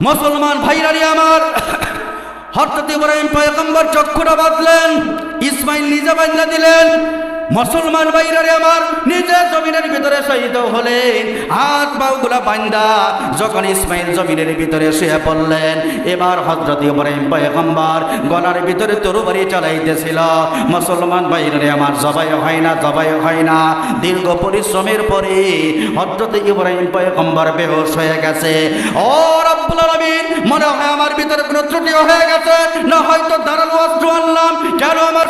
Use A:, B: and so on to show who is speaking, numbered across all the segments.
A: মুসলমান ভাইরারি আমার হঠাৎ ইব্রাহিম পয়গম্বর চক্ষুটা বাঁধলেন ইসমাইল নিজে বাঁধলে দিলেন মুসলমান ভাইরারে আমার নিজে জমিনের ভিতরে শহীদ হলেন হাত পাগুলা বান্দা যখন ইসমাইল জমিনের ভিতরে শুয়ে পড়লেন, এবার হজরত ইব্রাহিম পয়গম্বর গলার ভিতরে তরুবারি চালাইতেছিল। মুসলমান ভাইরারে আমার জবাই হয় না, জবাই হয় না। দীর্ঘ পরিশ্রমের পরে হজরত ইব্রাহিম পয়গম্বর বেহোশ হয়ে গেছে। ও রব্বুল আলামিন, মনে হয় আমার ভিতরে কোনো ত্রুটি হয়ে গেছে, না হয়তো দাঁড়াল অস্ত্র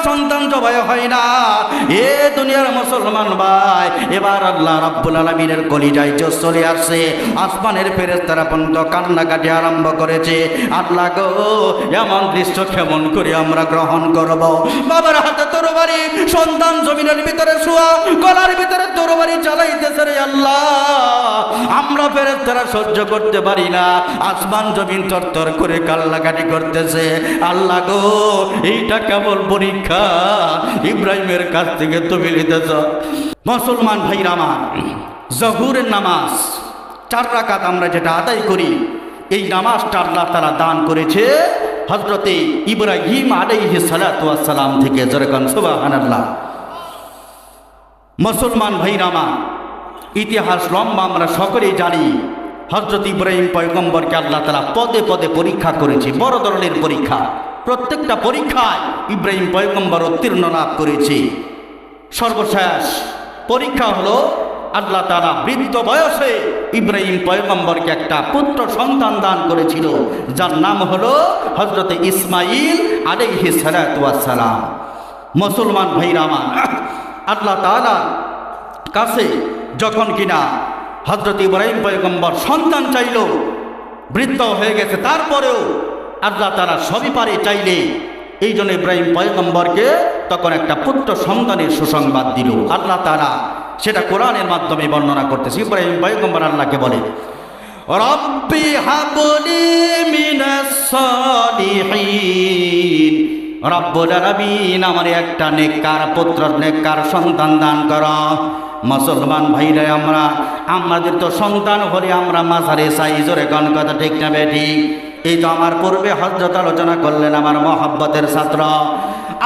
A: সন্তান জবাই হয় না। এ দুনিয়ার মুসলমান ভাই, এবার আল্লাহ রাব্বুল আলামিনের কলিজায় জোশ চলে আসছে। আসমানের ফেরেশতারা পর্যন্ত কান্নাকাটি আরম্ভ করেছে। আল্লাহ গো, এমন দৃশ্য কেমন করে আমরা গ্রহণ করব? বাবার হাতে তরবারি, সন্তান জমিনের ভিতরে শোয়া, গলার ভিতরে তরবারি চালাইতেছে রে আল্লাহ। আমরা ফেরেশতারা সহ্য করতে পারি না। আসমান জমিন তরতর করে কাল্লাকাটি করতেছে। আল্লাহ গো, এইটা কেবল পরীক্ষা। ইব্রাহিমের কাছ থেকে তুমি নিতেছ মুসলমান ভাইরা আমার, জহুরের নামাজ, চার রাকাত আমরা যেটা আদায় করি, এই নামাজটা আল্লাহ তারা দান করেছে হজরতে ইব্রাহিম আলাইহি সালাতু সালাম থেকে। যেরকম সুবহানাল্লাহ। মুসলমান ভাইরা আমার, ইতিহাস লম্বা আমরা সকলেই জানি হজরত ইব্রাহিম পয়গম্বরকে আল্লাহ তালা পদে পদে পরীক্ষা করেছে, বড় ধরনের পরীক্ষা। প্রত্যেকটা পরীক্ষায় ইব্রাহিম পয়গম্বর উত্তীর্ণ লাভ করেছে। সর্বশেষ পরীক্ষা হলো আল্লাহ তারা বৃদ্ধ বয়সে ইব্রাহিম পয়গম্বরকে একটা পুত্র সন্তান দান করেছিল, যার নাম হলো হজরতে ইসমাইল আলাইহি সালাম মুসলমান ভাইরা আমার, আল্লাহ তাআলা কাছে যখন কিনা হজরত ইব্রাহিম পয়গম্বর সন্তান চাইল, বৃদ্ধ হয়ে গেছে, তারপরেও আল্লাহ তারা সবই পারে চাইলে, এই জন্য ইব্রাহিম পয়গম্বরকে তখন একটা পুত্র সন্তানের সুসংবাদ দিল। আল্লাহ তারা সেটা কোরআনের মাধ্যমে বর্ণনা করতেছে। ইব্রাহিম পয়গম্বর আল্লাহকে বলে, রব্বি হাবলি মিনাস আমার একটা নেককার পুত্র, নেককার সন্তান দান কর। মুসলমান ভাইরা আমরা, আমাদের তো সন্তান হলে আমরা মাঝারে চাই জোরে কোন কথা ঠিক না বেটি এই তো আমার পূর্বে হজরত আলোচনা করলেন আমার মহাব্বতের ছাত্র।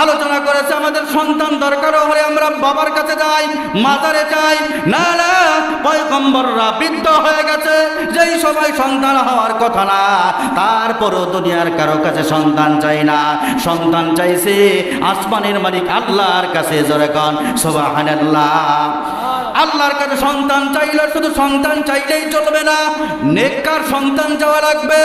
A: আলোচনা করেছে, আমাদের সন্তান দরকার হলে আমরা বাবার কাছে যাই, মাজারে যাই। না না, পয়গম্বররা বৃদ্ধ হয়ে গেছে, যেই সবাই সন্তান হওয়ার কথা না, তারপরও দুনিয়ার কারও কাছে সন্তান চাই না। সন্তান চাইছে আসমানের মালিক আল্লাহর কাছে জোরেকন সুবহানাল্লাহ। আল্লাহর কাছে সন্তান চাইলে শুধু সন্তান চাইলেই চলবে না। নেককার সন্তান চাওয়া লাগবে।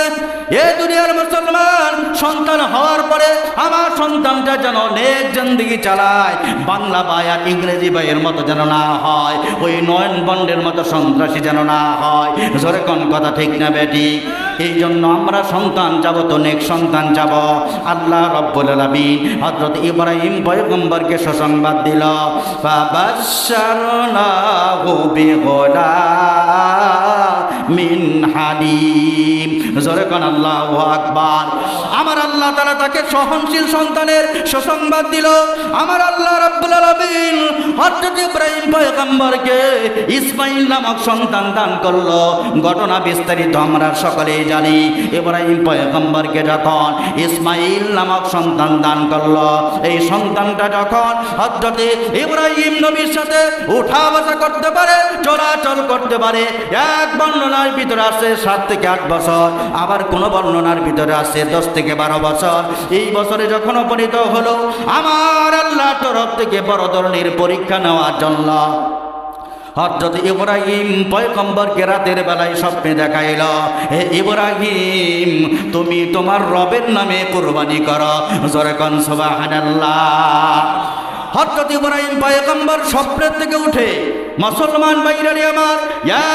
A: এ দুনিয়ার মুসলমান সন্তান হওয়ার পরে আমার সন্তানটা যেন নেক জিন্দিগি চালায়। বাংলা আর ইংরেজি ভাইয়ের মতো যেন না হয়। ওই নয়ন বন্ডের মতো সন্ত্রাসী যেন না হয়। জোরে কোন কথা ঠিক না বেটি? এই জন্য আমরা সন্তান যাব তো নেক সন্তান যাব। আল্লাহ রব্বুল আলামিন হযরত ইব্রাহিম পয়গম্বরকে সুসংবাদ দিল, ফাবাশশারনাহু বিগুলামিন হালিম জোরে আমার আল্লাহ তারা তাকে সহনশীল সন্তানের সুসংবাদ দিল। আমার আল্লাহ রাব্বুল আলামিন হযরত ইব্রাহিম পয়গম্বরকে ইসমাইল নামক সন্তান দান করল। ঘটনা বিস্তারিত আমরা সকলেই জানি। ইব্রাহিম পয়গম্বরকে যখন ইসমাইল নামক সন্তান দান করল, এই সন্তানটা যখন হযরতে ইব্রাহিম নবীর সাথে উঠা বসা করতে পারে, চলাচল করতে পারে, এক বর্ণনার ভিতরে আছে সাত থেকে আট বছর। আবার কোন বর্ণনার ভিতরে আছে দশ থেকে বারো বছর। এই বছরে যখন উপনীত হলো, আমার আল্লাহ তরফ থেকে বড় ধরনের পরীক্ষা নেওয়ার জন্য হজরত ইব্রাহিম পয়গম্বরকে রাতের বেলায় স্বপ্নে দেখাইল, হে ইব্রাহিম, তুমি তোমার রবের নামে কোরবানি করো। জরকন সুবহানাল্লাহ। হজরত ইব্রাহিম পয়গম্বর স্বপ্নের থেকে উঠে, মুসলমান বাইরানি আমার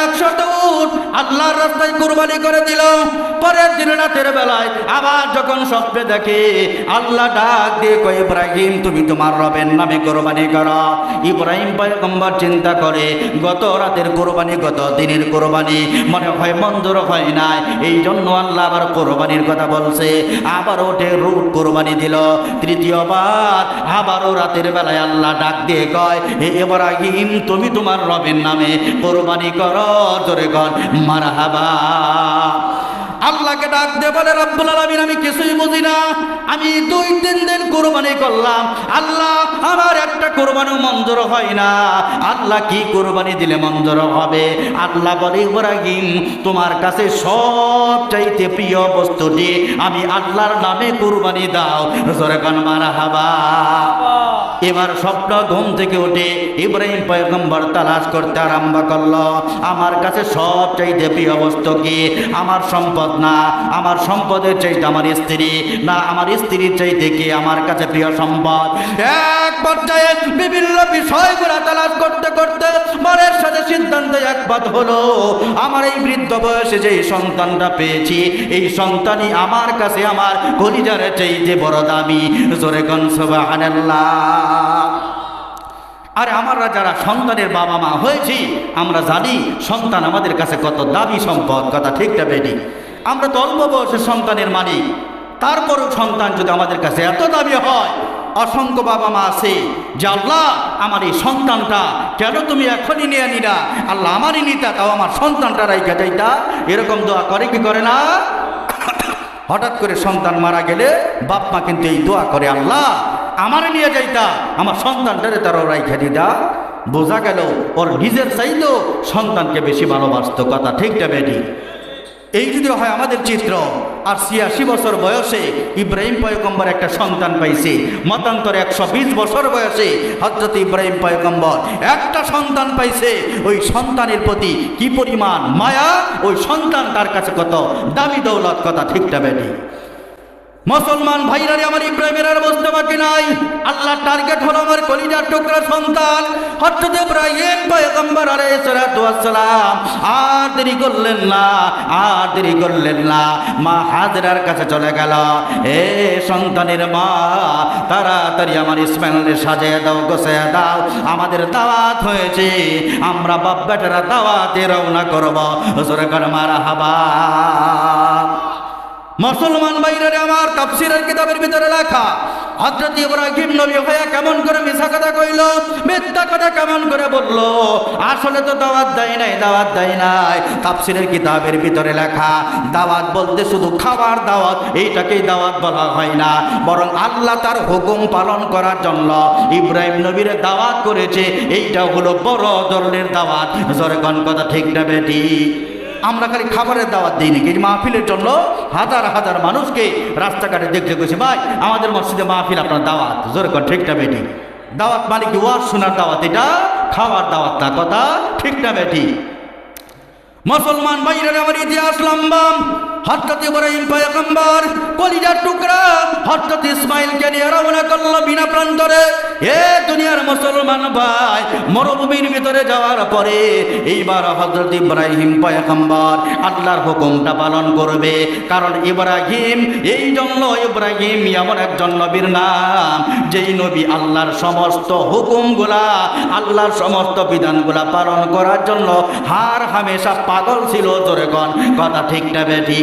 A: একশত উঠ আল্লাহর রাস্তায় কুরবানি করে দিল। পরের দিন রাতের বেলায় আবার যখন স্বপ্নে দেখে, আল্লাহ ডাক দিয়ে কয়, ইব্রাহিম, তুমি তোমার রবের নামে কোরবানি করো। ইব্রাহিম পয়গম্বর চিন্তা করে, গত রাতের কোরবানি, গত দিনের কোরবানি, মনে হয় মন্দর হয় নাই। এই জন্য আল্লাহ আবার কোরবানির কথা বলছে। আবার ওঠে রুট কোরবানি দিল। তৃতীয়বার আবারও রাতের বেলায় আল্লাহ ডাক দিয়ে কয়, হে ইব্রাহিম, তুমি তোমার রবের নামে কোরবানি করো, জোরে কর মারহাবা। আল্লাহকে ডাক দে বলে, রব্বুল আলামিন, আমি কিছুই বুঝি না। আমি দুই, তিন দিন কোরবানি করলাম। আল্লাহ, আমার একটা কোরবানি মঞ্জুর হয় না। আল্লাহ কি কোরবানি দিলে মঞ্জুর হবে? আল্লাহ বলে, ইব্রাহিম, তোমার কাছে সব চাইতে প্রিয় বস্তুটি আমি আল্লাহর নামে কোরবানি দাও। জোরে কান মারা হাবা এবার স্বপ্ন ঘুম থেকে উঠে ইব্রাহিম পয়গম্বর তালাশ করতে আরম্ভ করল। আমার কাছে সব চাইতে প্রিয় বস্তু কি? আমার সম্পদ না। আমার সম্পদের চাইতে আমার স্ত্রী না। আমার স্ত্রীর চাইতে কি আমার কাছে প্রিয় সম্পদ? এক পর্যায়ে বিভিন্ন বিষয়গুলো তালাশ করতে করতে মনের সাথে সিদ্ধান্ত একবাদ হলো। আমার এই বৃদ্ধ বয়সে যে সন্তানটা পেয়েছি, এই সন্তানই আমার কাছে আমার কলিজারে চাইতে বড় দামি। জোরে কনসবাহান্লাহ আরে আমরা যারা সন্তানের বাবা মা হয়েছি, আমরা জানি সন্তান আমাদের কাছে কত দাবি সম্পদ, কথা ঠিকটা বেটি? আমরা তো অল্প বয়সের সন্তানের মালিক। তারপরও সন্তান যদি আমাদের কাছে এত দাবি হয়, অসংখ্য বাবা মা আছে, যে আল্লাহ, আমার এই সন্তানটা কেন তুমি এখনই নিয়ে নিলা আল্লাহ আমারই নিতা, তাও আমার সন্তানটা রাইখা যাইতা এরকম দোয়া করে কি করে না? হঠাৎ করে সন্তান মারা গেলে বাপ মা কিন্তু এই দোয়া করে, আল্লাহ আমারে নিয়ে যাইতা। আমার সন্তানটারে তারা রাইখা দিদা বোঝা গেল, ওর নিজের চাইতো সন্তানকে বেশি ভালোবাসতো। কথা ঠিকটা বেটি? এই যদি হয় আমাদের চিত্র, আর ছিয়াশি বছর বয়সে ইব্রাহিম পয়গম্বর একটা সন্তান পাইছে, মতান্তর একশো বিশ বছর বয়সে হজরত ইব্রাহিম পয়গম্বর একটা সন্তান পাইছে, ওই সন্তানের প্রতি কি পরিমাণ মায়া, ওই সন্তান তার কাছে কত দামি দৌলত, কথা ঠিকটা বেটি? মুসলমান ভাইরারে আমার ইব্রাহিমের আর বুঝতে নাই। আল্লাহ টার্গেট হলো আমার কলিজার টুকরা সন্তান। হঠাৎ ইব্রাহিম পয়গম্বর আলাইহিস সালাতু ওয়াসসালাম আর দেরি করলেন না, আর দেরি করলেন না। মা হাজরার কাছে চলে গেল। এ সন্তানের মা, তাড়াতাড়ি আমার ইসমাইলের সাজিয়ে দাও গোছায় দাও। আমাদের দাওয়াত হয়েছে। আমরা বাপ বেটারা দাওয়াতে রওনা করব। জোরে করে মারা হাবা মুসলমান বাইরে আমার তাফসিরের কিতাবের ভিতরে লেখা হযরত ইব্রাহিম নবী হয়ে কেমন করে মিছা কথা কইল, মিথ্যা কথা কেমন করে বলল? আসলে তো দাওয়াত দেয় নাই, দাওয়াত দেয় নাই। তাফসিরের কিতাবের ভিতরে লেখা, দাওয়াত বলতে শুধু খাবার দাওয়াত, এইটাকেই দাওয়াত বলা হয় না। বরং আল্লাহ তার হুকুম পালন করার জন্য ইব্রাহিম নবীর দাওয়াত করেছে, এইটা হলো বড় ধরনের দাওয়াত। জোরে কোন কথা ঠিক না বেটি? আমরা খালি খাবারের দাওয়াত দিই নাকি? মাহফিলের জন্য হাজার হাজার মানুষকে রাস্তাঘাটে দেখতে গেছি। ভাই, আমাদের মসজিদে মাহফিল, আপনার দাওয়াত। জোর কর ঠিকটা বেটি? দাওয়াত মানে কি ওয়াজ শোনার দাওয়াত এটা খাবার দাওয়াত না, কথা ঠিকটা বেটি? মুসলমান ভাইরা আমার ইতিহাস লম্বা। হঠাৎ ইব্রাহিম পয়গম্বর, কলিজার টুকরা হঠাৎ ইসমাইলকে নিয়ে রওনা করল বিনা প্রান্তরে। এ দুনিয়ার মুসলমান ভাই, মরুভূমির ভিতরে যাওয়ার পরে এইবার হজরত ইব্রাহিম পয়গম্বর আল্লাহর হুকুমটা পালন করবে। কারণ ইব্রাহিম, এই জন্য ইব্রাহিম এমন একজন নবীর নাম, যেই নবী আল্লাহর সমস্ত হুকুমগুলা, আল্লাহর সমস্ত বিধানগুলা পালন করার জন্য হার হামেশা পাগল ছিল জোরে কথা ঠিক না বেঠি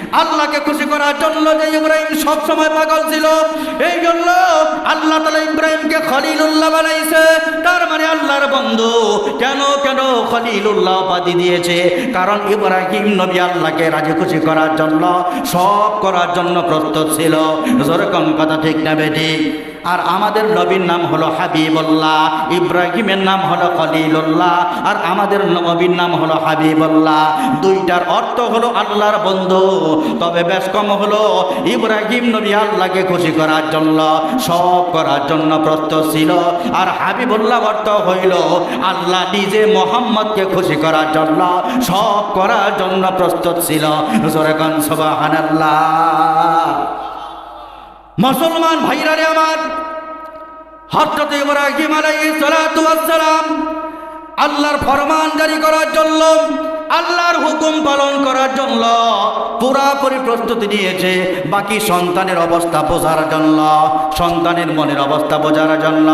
A: আল্লাহকে খুশি করার জন্য যে ইব্রাহিম সবসময় পাগল ছিল, এই জন্য আল্লাহ তালা ইব্রাহিমকে খলিলুল্লাহ বানাইছে। তার মানে আল্লাহর বন্ধু। কেন কেন খলিলুল্লাহ উপাধি দিয়েছে? কারণ ইব্রাহিম নবী আল্লাহকে রাজি খুশি করার জন্য, সব করার জন্য প্রস্তুত ছিল। যেরকম কথা ঠিক না বেটি? আর আমাদের নবীর নাম হলো হাবিবল্লাহ, ইব্রাহিমের নাম হলো খলিলুল্লাহ, আর আমাদের নবীর নাম হলো হাবিবুল্লাহ। দুইটার অর্থ হলো আল্লাহর বন্ধু। তবে বেশ কম হলো। ইব্রাহিম নবী আল্লাহকে খুশি করার জন্য, সব করার জন্য প্রস্তুত ছিল। আর হাবিবুল্লাহ অর্থ হইল, আল্লাহ নিজে মোহাম্মদকে খুশি করার জন্য, সব করার জন্য প্রস্তুত ছিল। মুসলমান ভাইরা রে আমার, হযরত ইব্রাহিম আলাইহিস সালাম আল্লাহর ফরমান জারি করার জন্য আল্লাহর হুকুম পালন করার জন্য পুরাপুরি প্রস্তুতি নিয়েছে। বাকি সন্তানের অবস্থা বোঝার জন্য, সন্তানের মনের অবস্থা বোঝার জন্য,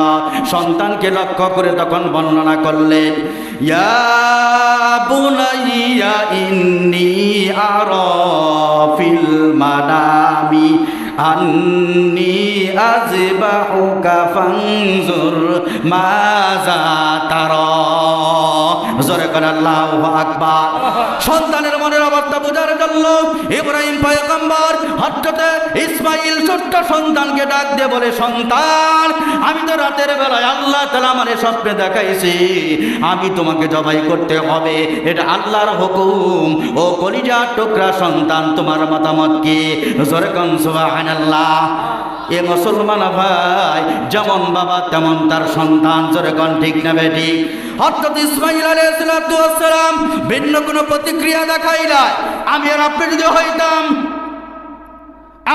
A: সন্তানকে লক্ষ্য করে তখন বর্ণনা করলেন মানামি, আন্নি আজবাহুকা ফানজুর মাজা তারা। জোরে করে আল্লাহ আকবার। সন্তানের মনের অবস্থা বোঝার জন্য ইব্রাহিম পয়গম্বর হঠাৎ ইসমাইল ছোট্ট সন্তানকে ডাক দিয়ে বলে, সন্তান, আমি তো রাতের বেলায় আল্লাহ তালা আমার স্বপ্নে দেখাইছি। আমি তোমাকে জবাই করতে হবে। এটা আল্লাহর হুকুম। ও কলিজা টুকরা সন্তান, তোমার মতামত কি? জোরে কন, সুবহানাল্লাহ। এ মুসলমান ভাই, যেমন বাবা, তেমন তার সন্তান, জোরে কন, ঠিক না বেটি? হঠাৎ ইসমাইল আলাইহিসসালাম ভিন্ন কোনো প্রতিক্রিয়া দেখাই না আমি আর আপনি যদি হইতাম,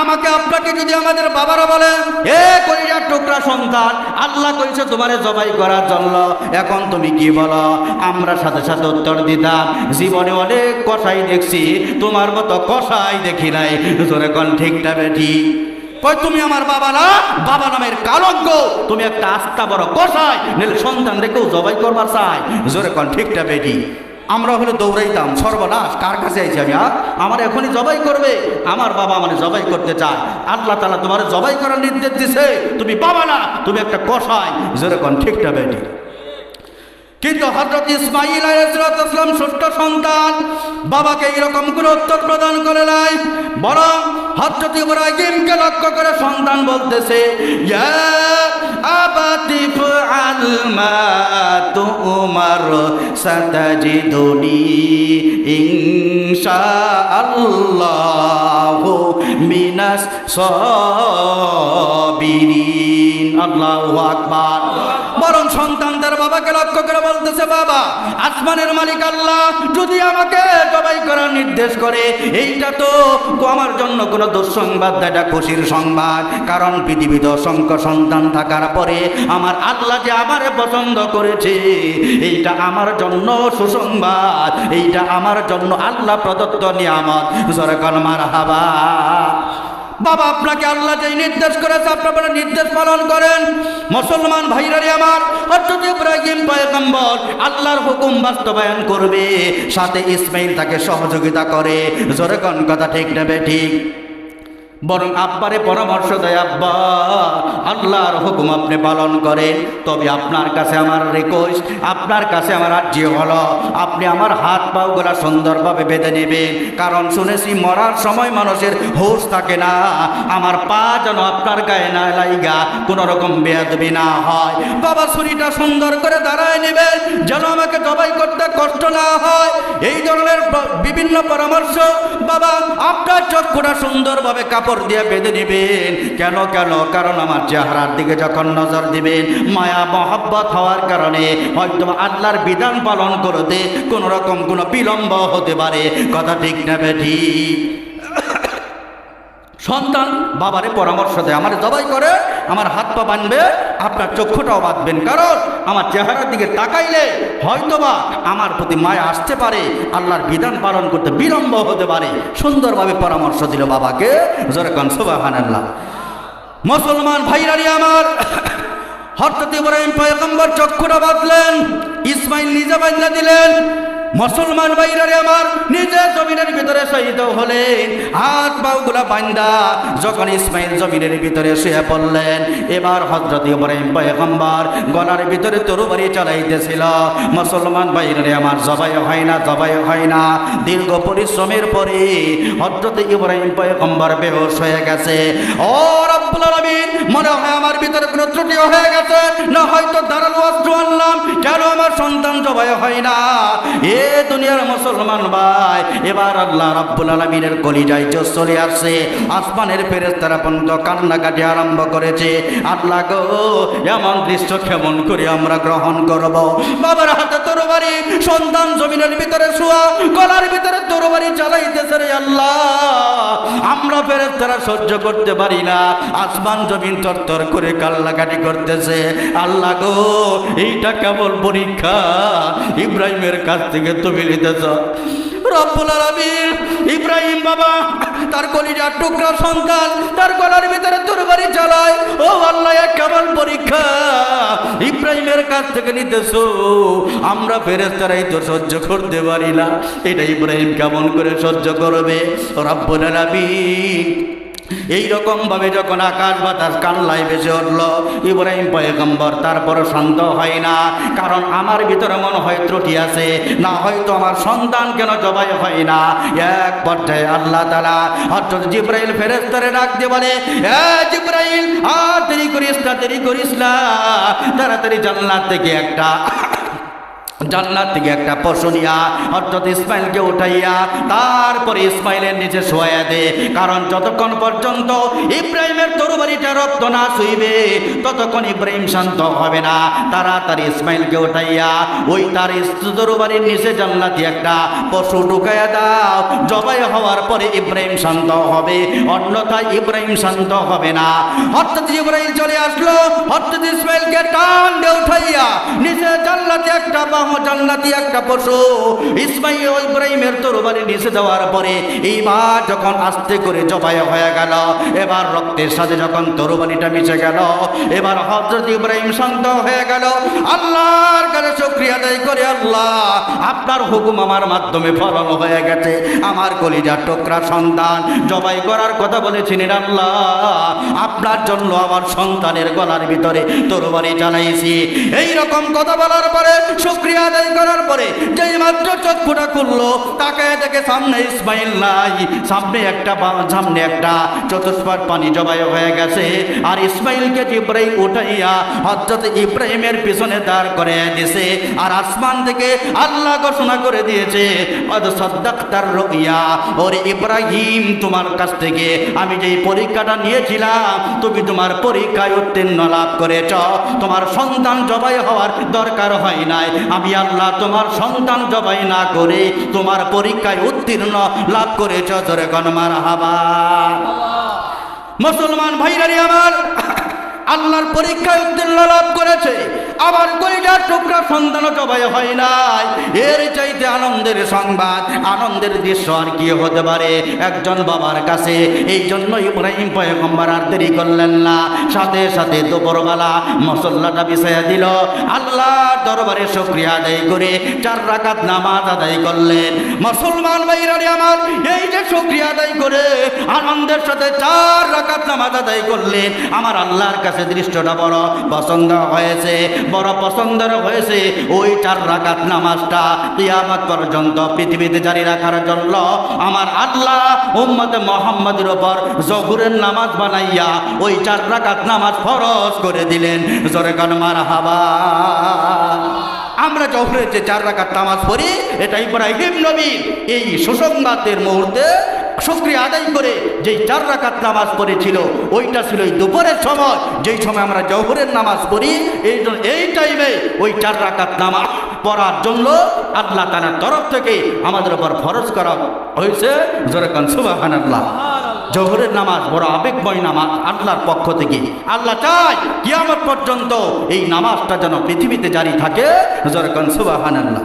A: আমাকে আপনাকে যদি আমাদের বাবারা বলে এ কলিজার টুকরা সন্তান, আল্লাহ কইছে তোমারে জবাই করার জন্য, এখন তুমি কি বলো? আমরা সাথে সাথে উত্তর দিতাম, জীবনে অনেক কষাই দেখছি, তোমার মতো কষাই দেখি নাই। জোরে কন ঠিকটা বেটি? কই তুমি আমার বাবা না বাবা নামের কালজ্ঞ। তুমি একটা আস্থা বড় কষাই নিলে সন্তান রেখেও জবাই করবার চাই। জোরে কন ঠিকটা বেটি আমরা হলে দৌড়াইতাম, সর্বনাশ। কার কাছে আইছি আমি আর আমার এখনই জবাই করবে। আমার বাবা মানে জবাই করতে চায়। আল্লাহ তালা তোমার জবাই করার নির্দেশ দিছে। তুমি বাবা না তুমি একটা কষাই যেরকম ঠিকটা বেটি কিন্তু হজরত ইসমাইল আলাইহিসসালাম ছোট্ট সন্তান, বাবাকে কোনো উত্তর প্রদান করে নাই, বরং হজরত ইব্রাহিমকে লক্ষ্য করে সন্তান বলতেছে, ইয়া আবাতি ফাআল মা তুমার সাতাজিদুনি ইনশাআল্লাহু মিনাস সাবিরিন। আল্লাহু আকবার। বরং সন্তান তার বাবাকে লক্ষ্য করে বলতেছে, বাবা, আসমানের মালিক আল্লাহ, যদি আমাকে জবাই করার নির্দেশ করে, এইটা তো আমার জন্য কোনো দুঃসংবাদ, এটা খুশির সংবাদ। কারণ পৃথিবীতে অসংখ্য সন্তান থাকার পরে আমার আল্লাহ যে আমারে পছন্দ করেছে, এইটা আমার জন্য সুসংবাদ, এইটা আমার জন্য আল্লাহ প্রদত্ত নিয়ামত। জরকন মার হাবা বাবা আপনাকে আল্লাহ যে নির্দেশ করেছে, আপনারা নির্দেশ পালন করেন। মুসলমান ভাইরারে আমার, হযরত ইব্রাহিম পয়গম্বর আল্লাহর হুকুম বাস্তবায়ন করবে, সাথে ইসমাইল তাকে সহযোগিতা করে। জোরে কোন কথা ঠিক নেবে ঠিক? বরং আব্বারে পরামর্শ দেয়, আব্বা, আল্লাহর হুকুম আপনি পালন করেন, তবে আপনার কাছে আমার রিকোয়েস্ট আপনার কাছে আমার আর্জি হলো। আপনি আমার হাত পাওগুলা সুন্দরভাবে বেঁধে নেবেন। কারণ শুনেছি মরার সময় মানুষের হোশ থাকে না। আমার পা যেন আপনার গায়ে না লাইগা কোনো রকম বেয়াদবি না হয়। বাবা, ছুরিটা সুন্দর করে দাঁড়ায় নেবেন, যেন আমাকে জবাই করতে কষ্ট না হয়। এই ধরনের বিভিন্ন পরামর্শ, বাবা, আপনার চক্ষুটা সুন্দরভাবে কাপড় দিয়ে বেঁধে নেবেন। কেন কেন? কারণ আমার চেহারার দিকে যখন নজর দিবেন, মায়া, মহব্বত হওয়ার কারণে হয়তো আল্লাহর বিধান পালন করতে কোনো রকম কোনো বিলম্ব হতে পারে। কথা ঠিক নেবে ঠিক? সন্তান বাবারে পরামর্শ দেয়, আমার জবাই করে, আমার হাত পা বাঁধবে, আপনার চক্ষুটাও বাঁধবেন। কারণ আমার চেহারার দিকে তাকাইলে হয়তোবা আমার প্রতি মায়া আসতে পারে, আল্লাহর বিধান পালন করতে বিলম্ব হতে পারে। সুন্দরভাবে পরামর্শ দিল বাবাকে জরকান সুবাহান আল্লাহ মুসলমান ভাইরারি আমার হঠাৎ ইব্রাহিম পয়গম্বর চক্ষুটা বাঁধলেন, ইসমাইল নিজে বাঁধলে দিলেন মুসলমান বাইরারে আমার নিজের জমিনের ভিতরে শহীদ হলেন। হাত পাওগুলা বান্দা যখন ইসমাইল জমিনের ভিতরে শুয়ে পড়লেন, এবার হজরত ইব্রাহিম পয়গম্বর গলার ভিতরে তরুবারি চালাইতেছিল। মুসলমান বাইরে আমার জবাই হয় না, জবাই হয় না। দীর্ঘ পরিশ্রমের পরে হজরত ইব্রাহিম পয়গম্বর বেহোশ হয়ে গেছে। ও রব্বুল আলামিন, মনে হয় আমার ভিতরে কোনো ত্রুটি হয়ে গেছে? না হয়তো দাঁড়াল অস্ত্র আনলাম, কেন আমার সন্তান জবাই হয় না? এ দুনিয়ার মুসলমান ভাই, এবার আল্লাহ রাব্বুল আলামিনের কলিজায় জোশ চলে আসছে। আসমানের ফেরেশতারা পর্যন্ত কান্নাকাটি আরম্ভ করেছে। আল্লাহ গো, এমন দৃশ্য কেমন করে আমরা গ্রহণ করব? বাবার হাতে তরবারি, সন্তান জমিনের ভিতরে শোয়া, গলার ভিতরে তরবারি চালাইতেছে রে আল্লাহ। আমরা ফেরেশতারা সহ্য করতে পারি না। আসমান জমিন তরতর করে কাল্লাকাটি করতেছে। আল্লাহ গো, এইটা কেবল পরীক্ষা? ইব্রাহিমের কাছ থেকে তুমি নিতেছ। ইব্রাহিম বাবা, তার কলিজার টুকরা সন্তান, তার গলার ভিতরে তরবারি চালায় ও আল্লাহ কেমন পরীক্ষা। ইব্রাহিমের কাছ থেকে নিতেছ, আমরা ফেরেস্তারাই তো সহ্য করতে পারি না। এটা ইব্রাহিম কেমন করে সহ্য করবে? রব্বুল আলামিন। এই ভাবে যখন আকাশ বাতাস কান্নায় বেঁচে উঠল, ইব্রাহিম পয়গম্বর তারপর শান্ত হয় না, কারণ আমার ভিতরে মনে হয় ত্রুটি আছে, না হয়তো আমার সন্তান কেন জবাই হয় না। এক পর্যায়ে আল্লাহ তালা হঠাৎ জিব্রাইল ফেরেস্তারে দিয়ে বলে জিব্রাইল, আর দেরি করিস না, দেরি করিস না। তাড়াতাড়ি জান্নাত থেকে একটা জান্নাত থেকে একটা পশু নিয়া, অর্থাৎ ইসমাইলকে উঠাইয়া, তারপরে ইসমাইলের নিচে শোয়া দে। কারণ যতক্ষণ পর্যন্ত ইব্রাহিমের তরবারিটা রক্ত না শুইবে, ততক্ষণ ইব্রাহিম শান্ত হবে না। তারা তার ইসমাইলকে উঠাইয়া, ওই তার তরবারির নিচে জান্নাতি একটা পশু ঢুকাইয়া দাও। জবাই হওয়ার পরে ইব্রাহিম শান্ত হবে, অন্যথায় ইব্রাহিম শান্ত হবে না। অর্থাৎ ইব্রাহিম চলে আসলো, অর্থাৎ ইসমাইলকে টান উঠাইয়া, নিচে জান্নাতি একটা বাহ জান্নাতি একটা পশু। ইসমাইল ইব্রাহিমের তরবারি নিচে দেওয়ার পরে এইবার যখন আস্তে করে জবাই হয়ে গেল, এবার রক্তের সাথে যখন তরবারিটা মিশে গেল, এবার হজরত ইব্রাহিম শান্ত হয়ে গেল। আল্লাহর কাছে শুক্রিয়া করে আল্লাহ, আপনার হুকুম আমার মাধ্যমে ফলন হয়ে গেছে। আমার কলিজার টোকরা সন্তান, জবাই করার কথা বলেছিলেন আল্লাহ। আপনার জন্য আমার সন্তানের গলার ভিতরে তরবারি চালাইছি এই রকম কথা বলার পরে শুক্রিয়া আদায় করার পরে যেই মাত্র চক্ষুটা খুললো, তাকে দেখে সামনে ইসমাইল নাই। সামনে একটা সামনে একটা চতুষ্পার পানি জবাই হয়ে গেছে। আর ইসমাইলকে ইব্রাহিম উঠাইয়া হজরত ইব্রাহিমের পিছনে দাঁড় করে দিছে। আর আসমান থেকে আল্লাহ ঘোষণা করে দিয়েছে সদ্দাক্তার রইয়া। ওরে ইব্রাহিম, তোমার কাছ থেকে আমি যেই পরীক্ষাটা নিয়েছিলাম, তুমি তোমার পরীক্ষায় উত্তীর্ণ লাভ করেছ। তোমার সন্তান জবাই হওয়ার দরকার হয় নাই। আমি আল্লাহ তোমার সন্তান জবাই না করে তোমার পরীক্ষায় উত্তীর্ণ লাভ করেছ। ধরে গণমার হাবা মুসলমান ভাইরারি আমার, আল্লাহর পরীক্ষায় উত্তীর্ণ লাভ করেছে। আবার কলিজার টুকরা সন্তান জবাই হয় নাই। এর চাইতে আনন্দের সংবাদ, আনন্দের দৃশ্য আর কি হতে পারে? একজন বাবার কাছে এই জন্য ইব্রাহিম পয়গম্বর আর দেরি করলেন না। সাথে সাথে দুপুরবেলা মশল্লাটা বিছাইয়া দিল। আল্লাহ দরবারে শুক্রিয়া আদায় করে চার রাকাত নামাজ আদায় করলেন। মুসলমান ভাইরানি আমার, এই যে শুক্রিয়া আদায় করে আনন্দের সাথে চার রাকাত নামাজ আদায় করলেন। আমার আল্লাহর কাছে দৃশ্যটা বড় পছন্দ হয়েছে। বড় পছন্দের হয়েছে ওই চার রাকাত নামাজটা কিয়ামত পর্যন্ত পৃথিবীতে জারি রাখার জন্য আমার আল্লাহ উম্মতে মোহাম্মদের ওপর জহুরের নামাজ বানাইয়া ওই চার রাকাত নামাজ ফরজ করে দিলেন। জোরে কানমার হাবা আমরা জহরের যে চার রাকাত নামাজ পড়ি, এটা ইব্রাহিম নবী এই সুসংবাদের মুহূর্তে শুক্রিয়া আদায় করে যেই চার রাকাত নামাজ পড়েছিল, ওইটা ছিল ওই দুপুরের সময়। যেই সময় আমরা জহরের নামাজ পড়ি, এই এই টাইমে ওই চার রাকাত নামাজ পড়ার জন্য আল্লাহ তালার তরফ থেকে আমাদের উপর ফরজ করা হয়েছে। জোরেকান সুবাহান আল্লাহ জহরের নামাজ বড় আবেগময় নামাজ আল্লাহর পক্ষ থেকে। আল্লাহ চায় কিয়ামত পর্যন্ত এই নামাজটা যেন পৃথিবীতে জারি থাকে। জোরেকান সুবাহান আল্লাহ